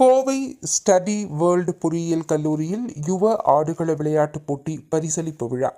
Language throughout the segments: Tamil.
கோவை ஸ்டடி வேர்ல்டு பொறியியல் கல்லூரியில் யுவ ஆடுகள விளையாட்டுப் போட்டி பரிசளிப்பு விழா.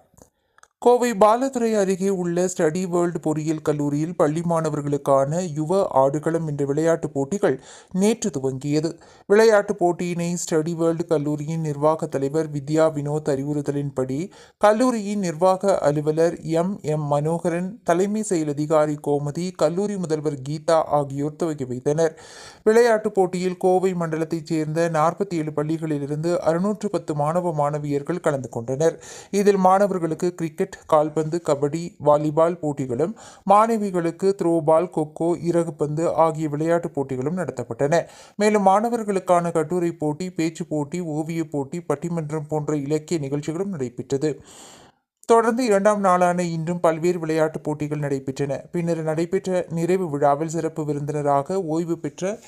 கோவை பாலதுரை அருகே உள்ள ஸ்டடி வேர்ல்டு பொறியியல் கல்லூரியில் பள்ளி மாணவர்களுக்கான யுவ ஆடுகளம் என்ற விளையாட்டுப் போட்டிகள் நேற்று துவங்கியது. விளையாட்டுப் போட்டியினை ஸ்டடி வேர்ல்டு கல்லூரியின் நிர்வாக தலைவர் வித்யா வினோத் அறிவுறுத்தலின்படி கல்லூரியின் நிர்வாக அலுவலர் எம். எம். மனோகரன் தலைமை செயல் அதிகாரி கோமதி கல்லூரி முதல்வர் கீதா ஆகியோர் துவக்கி வைத்தனர். விளையாட்டுப் போட்டியில் கோவை மண்டலத்தைச் சேர்ந்த நாற்பத்தி ஏழு பள்ளிகளிலிருந்து அறுநூற்று பத்து மாணவ மாணவியர்கள் கலந்து கொண்டனர். இதில் மாணவர்களுக்கு கிரிக்கெட் கால்பந்து கபடி வாலிபால் போட்டிகளும் மாணவிகளுக்கு த்ரோபால் கொக்கோ இறகுப்பந்து ஆகிய விளையாட்டுப் போட்டிகளும் நடத்தப்பட்டன. மேலும் மாணவர்களுக்கான கட்டுரை போட்டி பேச்சு போட்டி ஓவியப் போட்டி பட்டிமன்றம் போன்ற இலக்கிய நிகழ்ச்சிகளும் நடைபெற்றது. தொடர்ந்து இரண்டாம் நாளான இன்றும் பல்வேறு விளையாட்டுப் போட்டிகள் நடைபெற்றன. பின்னர் நடைபெற்ற நிறைவு விழாவில் சிறப்பு விருந்தினராக ஓய்வு பெற்ற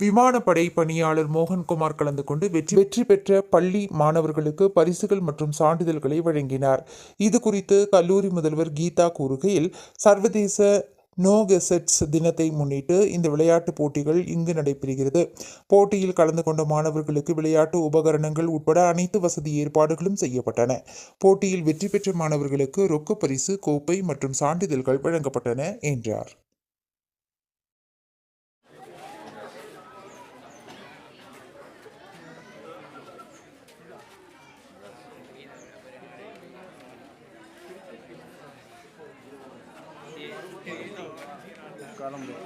விமானப்படை பணியாளர் மோகன்குமார் கலந்து கொண்டு வெற்றி வெற்றி பெற்ற பள்ளி மாணவர்களுக்கு பரிசுகள் மற்றும் சான்றிதழ்களை வழங்கினார். இது குறித்து கல்லூரி முதல்வர் கீதா கூறுகையில் சர்வதேச நோ கெசட்ஸ் தினத்தை முன்னிட்டு இந்த விளையாட்டுப் போட்டிகள் இங்கு நடைபெறுகிறது. போட்டியில் கலந்து கொண்ட மாணவர்களுக்கு விளையாட்டு உபகரணங்கள் உட்பட அனைத்து வசதி ஏற்பாடுகளும் செய்யப்பட்டன. போட்டியில் வெற்றி பெற்ற மாணவர்களுக்கு ரொக்க பரிசு கோப்பை மற்றும் சான்றிதழ்கள் வழங்கப்பட்டன என்றார். சொல்ல முடியாது